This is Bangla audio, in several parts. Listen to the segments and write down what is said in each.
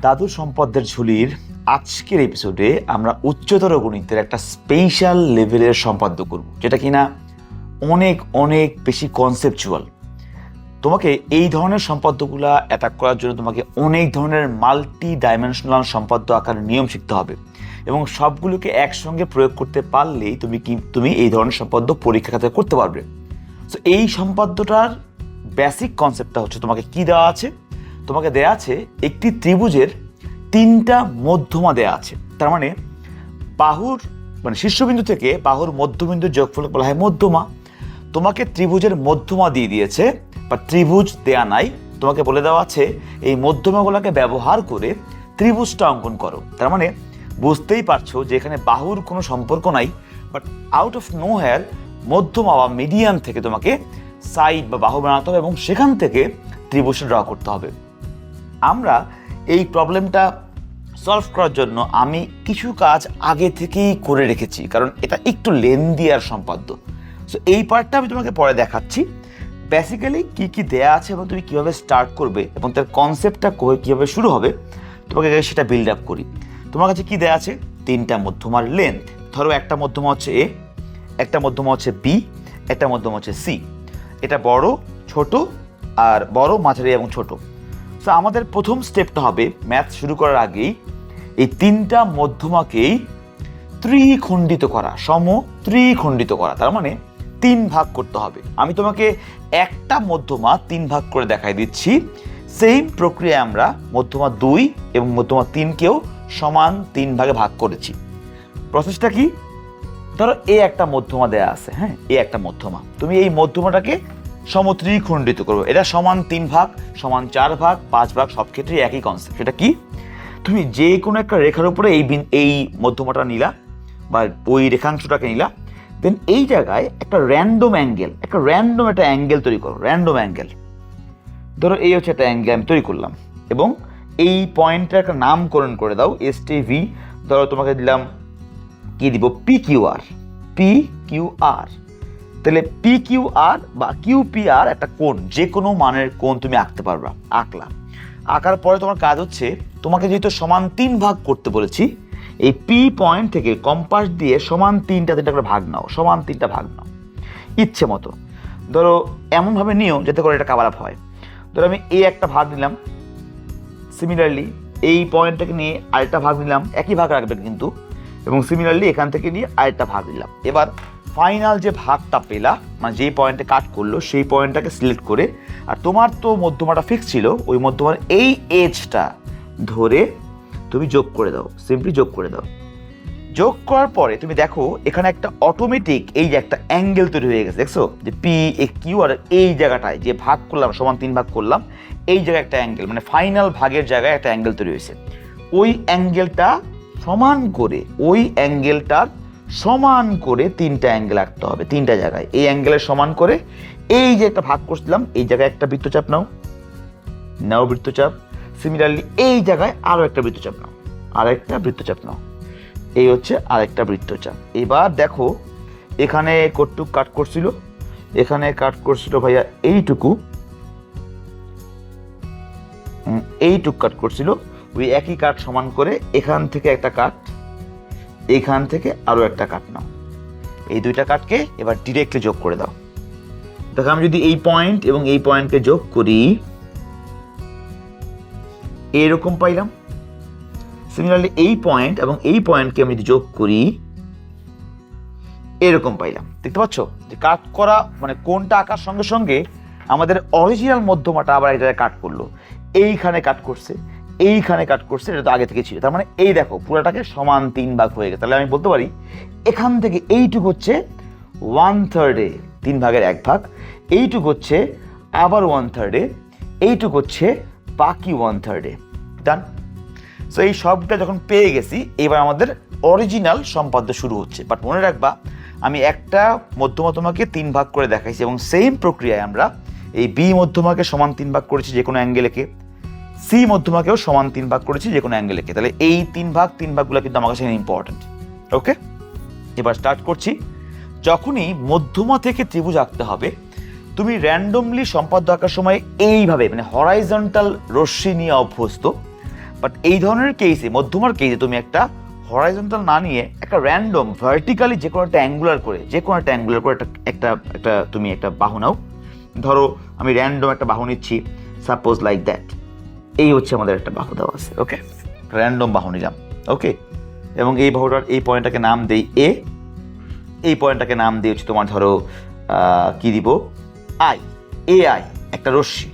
দাদুর সম্পদের ঝুলির আজকের এপিসোডে আমরা উচ্চতর গণিতের একটা স্পেশাল লেভেলের সম্পাদ্য করব, যেটা কিনা অনেক অনেক বেশি কনসেপচুয়াল তোমাকে এই ধরনের সম্পাদ্যগুলা অ্যাটাক করার জন্য তোমাকে অনেক ধরনের মাল্টি ডাইমেনশনাল সম্পাদ্য আকার নিয়ম শিখতে হবে এবং সবগুলোকে একসঙ্গে প্রয়োগ করতে পারলেই তুমি কি, তুমি এই ধরনের সম্পাদ্য পরীক্ষা খাতে করতে পারবে। তো এই সম্পাদ্যটার বেসিক কনসেপ্টটা হচ্ছে তোমাকে কি দেওয়া আছে? তোমাকে দেয়া আছে একটি ত্রিভুজের তিনটা মধ্যমা দেয়া আছে। তার মানে বাহুর মানে শীর্ষবিন্দু থেকে বাহুর মধ্যবিন্দুর যোগফল বলা হয় মধ্যমা। তোমাকে ত্রিভুজের মধ্যমা দিয়ে দিয়েছে, বা ত্রিভুজ দেয়া নাই। তোমাকে বলে দেওয়া আছে, এই মধ্যমাগুলোকে ব্যবহার করে ত্রিভুজটা অঙ্কন করো। তার মানে বুঝতেই পারছ যে এখানে বাহুর কোনো সম্পর্ক নাই but out of no hair মধ্যমা বা মিডিয়াম থেকে তোমাকে সাইড বা বাহু বানাতে হবে এবং সেখান থেকে ত্রিভুজটা ড্র করতে হবে। আমরা এই প্রবলেমটা সলভ করার জন্য আমি কিছু কাজ আগে থেকেই করে রেখেছি, কারণ এটা একটু লেন্দি আর সম্পাদ্য। সো এই পার্টটা আমি তোমাকে পরে দেখাচ্ছি। বেসিক্যালি কি কি দেয়া আছে এবং তুমি কীভাবে স্টার্ট করবে এবং তার কনসেপ্টটা কীভাবে শুরু হবে, তোমাকে সেটা বিল্ড আপ করি। তোমার কাছে কী দেয়া আছে? তিনটা মধ্যমার লেন্থ ধরো একটা মধ্যমা হচ্ছে এ একটা মধ্যমা হচ্ছে বি একটা মধ্যমা হচ্ছে সি এটা বড়, ছোট আর বড়, মাঝারি এবং ছোট। সো আমাদের প্রথম স্টেপটা হবে ম্যাথ শুরু করার আগেই এই তিনটা মধ্যমাকেই ত্রিখণ্ডিত করা, সম ত্রিখণ্ডিত করা। তার মানে তিন ভাগ করতে হবে। আমি তোমাকে একটা মধ্যমা তিন ভাগ করে দেখাই দিচ্ছি। সেম প্রক্রিয়ায় আমরা মধ্যমা দুই এবং মধ্যমা তিনকেও সমান তিন ভাগে ভাগ করেছি। প্রসেসটা কি? ধরো এ একটা মধ্যমা দেয়া আছে হ্যাঁ? এ একটা মধ্যমা। তুমি এই মধ্যমাটাকে সমত্রিখণ্ডিত করব। এটা সমান তিন ভাগ, সমান চার ভাগ, পাঁচ ভাগ, সব ক্ষেত্রে একই কনসেপ্ট সেটা কি? তুমি যে কোনো একটা রেখার উপরে এই এই মধ্যমাটা নিলা বা ওই রেখাংশটাকে নিলা দেন এই জায়গায় একটা র্যান্ডম অ্যাঙ্গেল একটা র্যান্ডম একটা অ্যাঙ্গেল তৈরি করো র্যান্ডম অ্যাঙ্গেল ধরো এই হচ্ছে একটা অ্যাঙ্গেল আমি তৈরি করলাম এবং এই পয়েন্টটা একটা নামকরণ করে দাও এস টি ভি ধরো তোমাকে দিলাম, কি দিব? P Q R P Q R তাহলে পি কিউ আর বা কিউ পি আর একটা কোণ যে কোনো মানের কোণ তুমি আঁকতে পারবা। আঁকলা। আঁকার পরে তোমার কাজ হচ্ছে, তোমাকে যেহেতু সমান তিন ভাগ করতে বলেছি, এই পি পয়েন্ট থেকে কম্পাস দিয়ে সমান তিনটা তিনটা করে ভাগ নাও, সমান তিনটা ভাগ নাও। ইচ্ছে মতো। ধরো, এমনভাবে নিও যাতে করে এটা কাভার হয়। ধরো আমি এই একটা ভাগ নিলাম। সিমিলারলি এই পয়েন্টটাকে নিয়ে আরেকটা ভাগ নিলাম। একই ভাগ রাখবেন কিন্তু। এবং সিমিলারলি এখান থেকে নিয়ে আরেকটা ভাগ নিলাম। এবার ফাইনাল যে ভাগটা পেলা মানে যেই পয়েন্টে কাট করল, সেই পয়েন্টটাকে সিলেক্ট করে, আর তোমার তো মধ্যমাটা ফিক্স ছিল, ওই মধ্যমার এই এজটা ধরে তুমি যোগ করে দাও সিম্পলি যোগ করে দাও। যোগ করার পরে তুমি দেখো, এখানে একটা অটোমেটিক এই যে একটা অ্যাঙ্গেল তৈরি হয়ে গেছে, দেখছ? যে পি এ কিউ আর এই জায়গাটায় যে ভাগ করলাম, সমান তিন ভাগ করলাম, এই জায়গায় একটা অ্যাঙ্গেল মানে ফাইনাল ভাগের জায়গায় একটা অ্যাঙ্গেল তৈরি হয়েছে। ওই অ্যাঙ্গেলটা সমান করে, ওই অ্যাঙ্গেলটার সমান করে তিনটা অ্যাঙ্গেল আঁকতে হবে, তিনটা জায়গায়। এই অ্যাঙ্গেলের সমান করে এই যে একটা ভাগ করছিলাম এই জায়গায় একটা বৃত্তচাপ নাও নাও বৃত্তচাপ। সিমিলারলি এই জায়গায় আরও একটা বৃত্তচাপ নাও আর একটা বৃত্তচাপ নাও। এই হচ্ছে আরেকটা বৃত্তচাপ। এবার দেখো, এখানে কটুক কাট করছিল, এখানে কাট করছিল ভাইয়া এইটুকু। এইটুক কাট করছিল, ওই একই কাট সমান করে এখান থেকে একটা কাট এখান থেকে আরও একটা কাট নাও। এই দুইটা কাটকে এবার ডিরেক্টলি যোগ করে দাও। দেখো, আমি যদি এই পয়েন্ট এবং এই পয়েন্টকে যোগ করি, এরকম পাইলাম। সিমিলারলি এই পয়েন্ট এবং এই পয়েন্টকে আমি যদি যোগ করি, এরকম পাইলাম। দেখতে পাচ্ছ? যে কাট করা মানে কোনটা আঁকার সঙ্গে সঙ্গে আমাদের অরিজিনাল মধ্যমাটা আবার এক জায়গায় কাট করল। এইখানে কাট করছে। এইখানে কাট করছে, এটা তো আগে থেকে ছিল। তার মানে এই দেখো, পুরোটাকে সমান তিন ভাগ হয়ে গেছে। তাহলে আমি বলতে পারি, এখান থেকে এইটুক হচ্ছে ওয়ান থার্ডে তিন ভাগের এক ভাগ, এইটুক হচ্ছে আবার ওয়ান থার্ডে এইটুক হচ্ছে বাকি ওয়ান থার্ডে ডান সো এই সবটা যখন পেয়ে গেছি, এবার আমাদের অরিজিনাল সম্পাদ্য শুরু হচ্ছে। বাট মনে রাখবা, আমি একটা মধ্যমা তোমাকে তিন ভাগ করে দেখাইছি এবং সেম প্রক্রিয়ায় আমরা এই বি মধ্যমাকে সমান তিন ভাগ করেছি যে কোনো অ্যাঙ্গেলেকে সি মধ্যমাকেও সমান তিন ভাগ করেছি, যে কোনো অ্যাঙ্গেলেকে তাহলে এই তিন ভাগ, তিন ভাগগুলো কিন্তু আমার কাছে ইম্পর্ট্যান্ট ওকে এবার স্টার্ট করছি। যখনই মধ্যমা থেকে ত্রিভুজ আঁকতে হবে, তুমি র্যান্ডমলি সম্পাদ্য আঁকার সময় এইভাবে মানে হরাইজন্টাল রশ্মি নিয়ে অভ্যস্ত। বাট এই ধরনের কেসে মধ্যমার কেসে তুমি একটা হরাইজন্টাল না নিয়ে একটা র্যান্ডম ভার্টিক্যালি যে কোনো একটা অ্যাঙ্গুলার করে, যে কোনো একটা অ্যাঙ্গুলার করে একটা একটা একটা তুমি একটা বাহু নাও। ধরো, আমি র্যান্ডম একটা বাহু নিচ্ছি সাপোজ লাইক দ্যাট এই হচ্ছে আমাদের একটা বাহু দেওয়া আছে ওকে র্যান্ডম বাহু নিলাম ওকে এবং এই বাহুটার এই পয়েন্টটাকে নাম দেই এ এই পয়েন্টটাকে নাম দিয়ে হচ্ছে তোমার ধরো কি দিব? আই এ আই একটা রশ্মি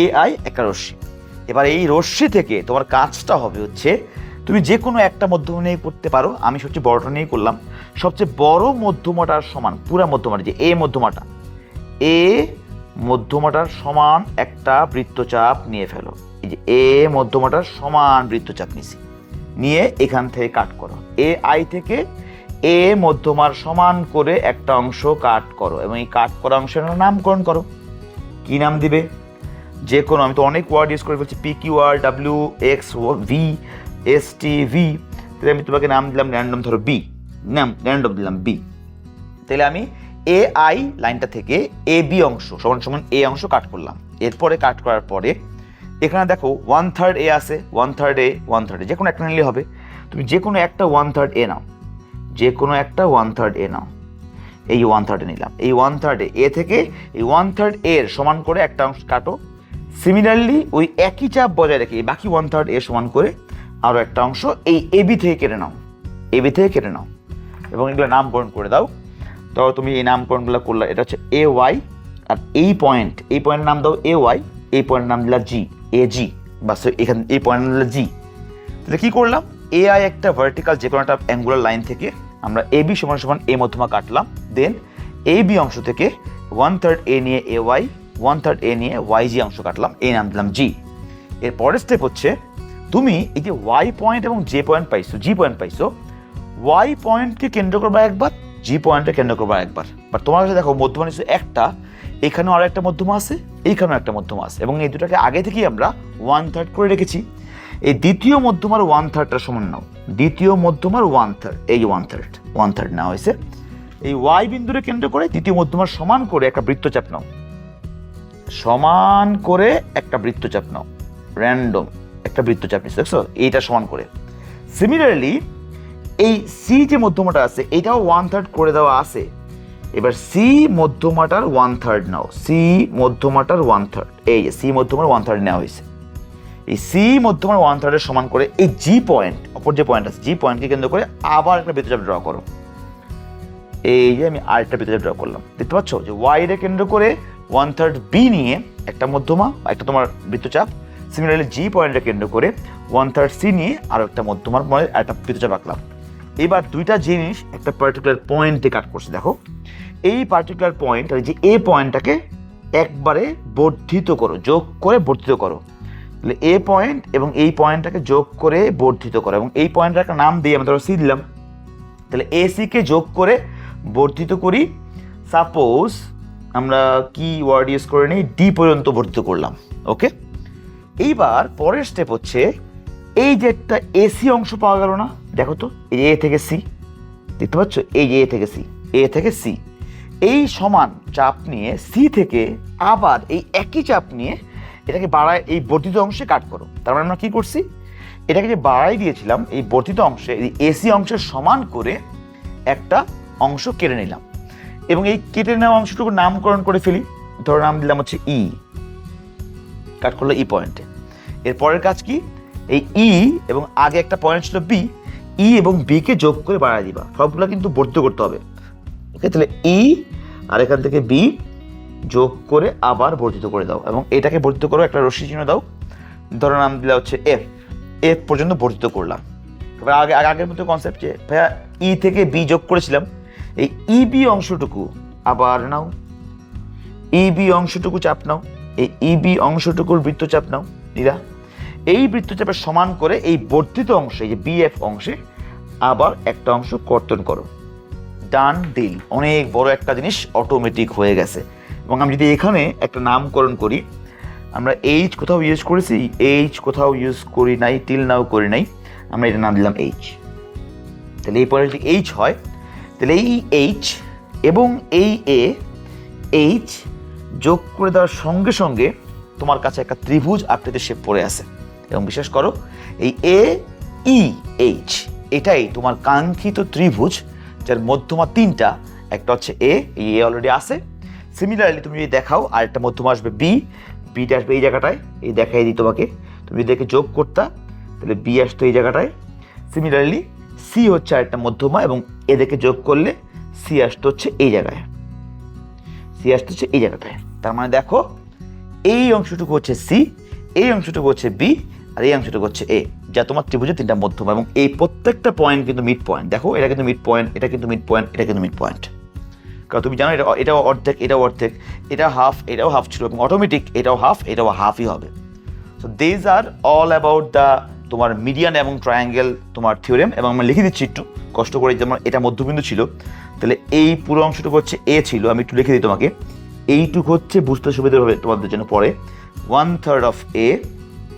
এ আই একটা রশ্মি। এবার এই রশ্মি থেকে তোমার কাজটা হবে হচ্ছে, তুমি যে কোনো একটা মধ্যম নিয়ে করতে পারো, আমি সবচেয়ে বড়টা নিয়ে করলাম। সবচেয়ে বড় মধ্যমাটার সমান, পুরা মধ্যমাটা যে এ মধ্যমাটা এ মধ্যমাটার সমান একটা বৃত্তচাপ নিয়ে ফেলো। এই যে এ মধ্যমাটার সমান বৃত্তচাপ নিছি। নিয়ে এখান থেকে কাট করো। এ আই থেকে এ মধ্যমার সমান করে একটা অংশ কাট করো এবং এই কাট করা অংশের নামকরণ করো। কি নাম দিবে? যে কোনো, আমি তো অনেক ওয়ার্ড ইউজ করে ফেলছি P Q R W X V S T V তাহলে আমি তোমাকে নাম দিলাম র্যান্ডম ধরো বি নাম র্যান্ডম দিলাম বি তাহলে আমি এ আই লাইনটা থেকে এ বি অংশ, সমান সমান এ অংশ কাট করলাম। এরপরে কাট করার পরে এখানে দেখো ওয়ান থার্ড এ আছে one third A one third A যে কোনো একটা নিলে হবে। তুমি যে কোনো একটা ওয়ান থার্ড এ নাও। যে কোনো একটা ওয়ান থার্ড এ নাও। এই ওয়ান থার্ডে নিলাম। এই ওয়ান থার্ডে এ থেকে এই ওয়ান থার্ড এর সমান করে একটা অংশ কাটো। সিমিলারলি ওই একই চাপ বজায় রেখে বাকি ওয়ান থার্ড এর সমান করে আরও একটা অংশ এই এবি থেকে কেটে নাও। এবি থেকে কেটে নাও। এবং এগুলো নামকরণ করে দাও। তো তুমি এই নামকরণগুলো করলে, এটা হচ্ছে এ ওয়াই আর এই পয়েন্ট এই পয়েন্টের নাম দাও এ ওয়াই এই পয়েন্টের নাম দিলা জি এ জি বা এখানে, এই পয়েন্ট দিলা জি তাহলে কি করলাম? এ আই একটা ভার্টিক্যাল যে কোনো একটা অ্যাঙ্গুলার লাইন থেকে আমরা এ বি সমান সমান এ মধ্যমা কাটলাম। দেন এ বি অংশ থেকে ওয়ান থার্ড এ নিয়ে A Y one third A নিয়ে ওয়াই জি অংশ কাটলাম। এ নাম দিলাম জি এর পরের স্টেপ হচ্ছে, তুমি এই যে ওয়াই পয়েন্ট এবং জে পয়েন্ট পাইছো জি পয়েন্ট পাইছো ওয়াই পয়েন্টকে কেন্দ্র করবা একবার জি পয়েন্টকে কেন্দ্র করবা একবার। বাট তোমার কাছে দেখো, মধ্যমা নিশ্চয় একটা এখানেও আর একটা মধ্যমা আছে, এইখানেও একটা মধ্যমা আছে। এবং এই দুটাকে আগে থেকেই আমরা ওয়ান থার্ড করে রেখেছি। এই দ্বিতীয় মধ্যমার ওয়ান থার্ডটা সমান নাও। দ্বিতীয় মধ্যমার ওয়ান থার্ড এই ওয়ান থার্ড ওয়ান থার্ড নেওয়া হয়েছে। এই ওয়াই বিন্দুরে কেন্দ্র করে দ্বিতীয় মধ্যমার সমান করে একটা বৃত্তচাপ নাও। সমান করে একটা বৃত্তচাপ নাও। র্যান্ডম একটা বৃত্তচাপ নিচ্ছে, দেখছ? এইটা সমান করে। সিমিলারলি এই সি যে মধ্যমাটা আছে, এটাও ওয়ান থার্ড করে দেওয়া আছে। এবার সি মধ্যমাটার ওয়ান থার্ড নাও। সি মধ্যমাটার ওয়ান থার্ড এই যে সি মধ্যমার ওয়ান থার্ড নেওয়া হয়েছে। এই সি মধ্যমার ওয়ান থার্ডের সমান করে এই জি পয়েন্ট অপর যে পয়েন্ট আছে জি পয়েন্টকে কেন্দ্র করে আবার একটা বৃত্তচাপ ড্র করো। এই যে আমি আরেকটা বৃত্তচাপ ড্র করলাম। দেখতে পাচ্ছ? যে ওয়াই রে কেন্দ্র করে ওয়ান থার্ড বি নিয়ে একটা মধ্যমা একটা তোমার বৃত্তচাপ সিমিলারলি জি পয়েন্টে কেন্দ্র করে ওয়ান থার্ড সি নিয়ে আরও একটা মধ্যমার মানে একটা বৃত্তচাপ আঁকলাম। এবার দুইটা জিনিস একটা পার্টিকুলার পয়েন্টে কাট করছে, দেখো। এই পার্টিকুলার পয়েন্ট যে এ পয়েন্টটাকে একবারে বর্ধিত করো, যোগ করে বর্ধিত করো। তাহলে এ পয়েন্ট এবং এই পয়েন্টটাকে যোগ করে বর্ধিত করো। এবং এই পয়েন্টের একটা নাম দিয়ে আমি ধরো সি দিলাম। তাহলে এ সিকে যোগ করে বর্ধিত করি। সাপোজ আমরা কি ওয়ার্ড ইউজ করে নিই? ডি পর্যন্ত বর্ধিত করলাম। ওকে এইবার পরের স্টেপ হচ্ছে, এই যে একটা এসি অংশ পাওয়া গেল না? দেখো তো, এই এ থেকে সি দেখতে পাচ্ছ? এই এ থেকে সি এ থেকে সি এই সমান চাপ নিয়ে সি থেকে আবার এই একই চাপ নিয়ে এটাকে বাড়ায় এই বর্ধিত অংশে কাট করো। তার মানে আমরা কি করছি? এটাকে যে বাড়াই দিয়েছিলাম, এই বর্ধিত অংশে, এই এসি অংশের সমান করে একটা অংশ কেটে নিলাম। এবং এই কেটে নেওয়া অংশটুকু নামকরণ করে ফেলি। ধরো নাম দিলাম হচ্ছে ই কাট করল ই পয়েন্টে এর পরের কাজ কি? এই ই এবং আগে একটা পয়েন্ট ছিল বি ই এবং বিকে যোগ করে বাড়ায় দিবা। সবগুলো কিন্তু বর্ধিত করতে হবে। ওকে, তাহলে ই আর এখান থেকে বি যোগ করে আবার বর্ধিত করে দাও এবং এটাকে বর্ধিত করো, একটা রশ্মি চিহ্ন দাও। ধরো নাম দিলা হচ্ছে এফ এফ পর্যন্ত বর্ধিত করলাম। এবার আগে, আগে- আগের মতো কনসেপ্ট যে, ভাইয়া ই থেকে বি যোগ করেছিলাম, এই ই বি অংশটুকু আবার নাও। ই বি অংশটুকু চাপ নাও, এই ই বি অংশটুকুর বৃত্তচাপ নাও নিরা এই বৃত্তচাপের সমান করে এই বর্ধিত অংশে যে বিএফ অংশে আবার একটা অংশ কর্তন করো। ডান ডিল অনেক বড় একটা জিনিস অটোমেটিক হয়ে গেছে। এবং আমি যদি এখানে একটা নামকরণ করি, আমরা এইচ কোথাও ইউজ করেছি? এইচ কোথাও ইউজ করি নাই টিল নাও করি নাই। আমরা এটা নাম দিলাম এইচ তাহলে এই পরে যদি এইচ হয়, তাহলে এই এইচ এবং এই এ এইচ যোগ করে দেওয়ার সঙ্গে সঙ্গে তোমার কাছে একটা ত্রিভুজ আকৃতির শেপ পড়ে আছে। এবং বিশেষ করো, এই এ ই এইচ এটাই তোমার কাঙ্ক্ষিত ত্রিভুজ যার মধ্যমা তিনটা, একটা হচ্ছে এ এই এ অলরেডি আছে। সিমিলারলি তুমি যদি দেখাও, আরেকটা মধ্যমা আসবে বি বিটা আসবে এই জায়গাটায়, এই দেখাই দিই তোমাকে। তুমি যদি দেখে যোগ করতা, তাহলে বি আসতো এই জায়গাটায়। সিমিলারলি সি হচ্ছে আরেকটা মধ্যমা এবং এদেরকে যোগ করলে সি আসতো হচ্ছে এই জায়গায়। সি আসতে হচ্ছে এই জায়গাটায়। তার মানে দেখো, এই অংশটুকু হচ্ছে সি এই অংশটুকু হচ্ছে বি আর এই অংশটুকু হচ্ছে এ যা তোমার ত্রিভুজের তিনটা মধ্যম এবং এই প্রত্যেকটা পয়েন্ট কিন্তু মিড পয়েন্ট দেখো, এটা কিন্তু মিড পয়েন্ট এটা কিন্তু মিড পয়েন্ট এটা কিন্তু মিড পয়েন্ট কারণ তুমি জানো, এটা এটাও অর্ধেক এটাও অর্ধেক এটা হাফ এটাও হাফ ছিল এবং অটোমেটিক এটাও হাফ এটাও হাফই হবে। So these are all about the তোমার মিডিয়ান এবং ট্রায়াঙ্গেল তোমার থিওরেম এবং আমি লিখে দিচ্ছি একটু। কষ্ট করে যেমন এটা মধ্যবিন্দু ছিল, তাহলে এই পুরো অংশটুকু হচ্ছে এ ছিল, আমি একটু লিখে দিই তোমাকে। এইটুকু হচ্ছে বুঝতে সুবিধা হবে তোমাদের জন্য পরে। ওয়ান থার্ড অফ এ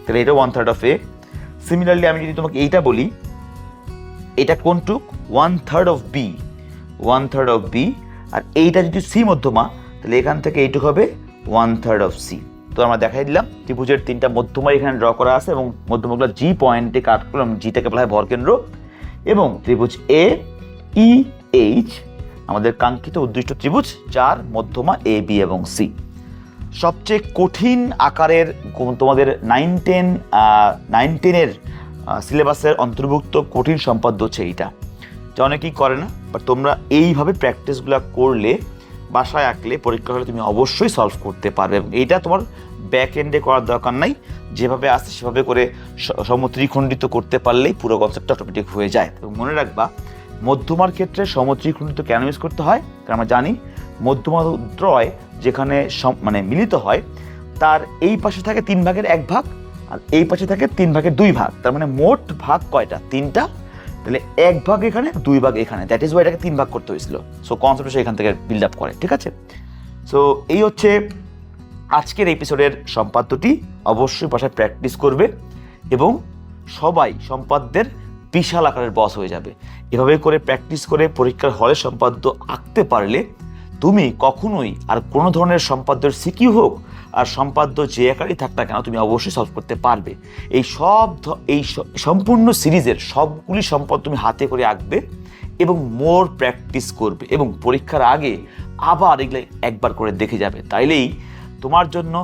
তাহলে এটা one third of A similarly আমি যদি তোমাকে এইটা বলি, এটা কোনটুক one third of B one third of B আর এইটা যদি সি মধ্যমা, তাহলে এখান থেকে এইটুক হবে ওয়ান থার্ড অফ সি তো আমরা দেখাই দিলাম, ত্রিভুজের তিনটা মধ্যমা এখানে ড্র করা আছে এবং মধ্যমাগুলো জি পয়েন্টে কাট করলাম জিটাকে বলা হয় ভরকেন্দ্র এবং ত্রিভুজ এ ই এইচ আমাদের কাঙ্ক্ষিত উদ্দিষ্ট ত্রিভুজ, যার মধ্যমা এ বি এবং সি সবচেয়ে কঠিন আকারের তোমাদের নাইন টেন নাইন টেনের সিলেবাসের অন্তর্ভুক্ত কঠিন সম্পাদ্য হচ্ছে এইটা। যা অনেকেই করে না বাট তোমরা এইভাবে প্র্যাকটিসগুলো করলে, বাসায় আঁকলে পরীক্ষা হলে তুমি অবশ্যই সলভ করতে পারবে এবং এইটা তোমার ব্যাক এন্ডে করার দরকার নাই। যেভাবে আসে সেভাবে করে সমত্রিখণ্ডিত করতে পারলেই পুরো কনসেপ্টটা অটোমেটিক হয়ে যায়। এবং মনে রাখবা, মধ্যমার ক্ষেত্রে সমত্রিখণ্ডিত কেন ইউজ করতে হয়? কারণ আমরা জানি, মধ্যমা ত্রয় যেখানে মানে মিলিত হয়, তার এই পাশে থাকে তিন ভাগের এক ভাগ, আর এই পাশে থাকে তিন ভাগের দুই ভাগ। তার মানে মোট ভাগ কয়টা? তিনটা। তাহলে এক ভাগ এখানে, দুই ভাগ এখানে। দ্যাট ইজ ওয়াই এটাকে তিন ভাগ করতে হয়েছিল। সো কনসেপ্ট সে এখান থেকে বিল্ড আপ করে, ঠিক আছে? সো এই হচ্ছে আজকের এপিসোডের সম্পাদ্যটি। অবশ্যই বাসায় প্র্যাকটিস করবে এবং সবাই সম্পাদ্যের বিশাল আকারের বস হয়ে যাবে। এভাবে করে প্র্যাকটিস করে পরীক্ষার হলে সম্পাদ্য আঁকতে পারলে তুমি কখনোই আর কোনো ধরনের সম্পাদ্যের সিকিউ হোক, আর সম্পাদ্য যে আকারই থাক না কেন, তুমি অবশ্যই সলভ করতে পারবে। এই সব এই সম্পূর্ণ সিরিজের সবগুলি সম্পদ তুমি হাতে করে আঁকবে এবং মোর প্র্যাকটিস করবে এবং পরীক্ষার আগে আবার এগুলো একবার করে দেখে যাবে। তাইলেই তোমার জন্য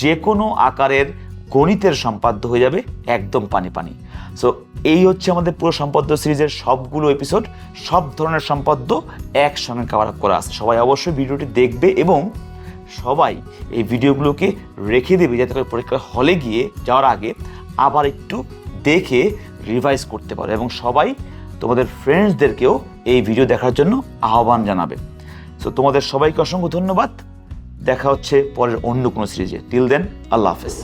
যে কোনো আকারের গণিতের সম্পাদ্য হয়ে যাবে একদম পানি পানি। সো এই হচ্ছে আমাদের পুরো সম্পাদ্য সিরিজের সবগুলো এপিসোড সব ধরনের সম্পদ্য একসঙ্গে কভার আপ করা আছে। সবাই অবশ্যই ভিডিওটি দেখবে এবং সবাই এই ভিডিওগুলোকে রেখে দেবে যাতে করে পরীক্ষার হলে গিয়ে যাওয়ার আগে আবার একটু দেখে রিভাইজ করতে পারো এবং সবাই তোমাদের ফ্রেন্ডসদেরকেও এই ভিডিও দেখার জন্য আহ্বান জানাবে। সো তোমাদের সবাইকে অসংখ্য ধন্যবাদ। দেখা হচ্ছে পরের অন্য কোনো সিরিজে। টিল দেন আল্লাহ হাফেজ।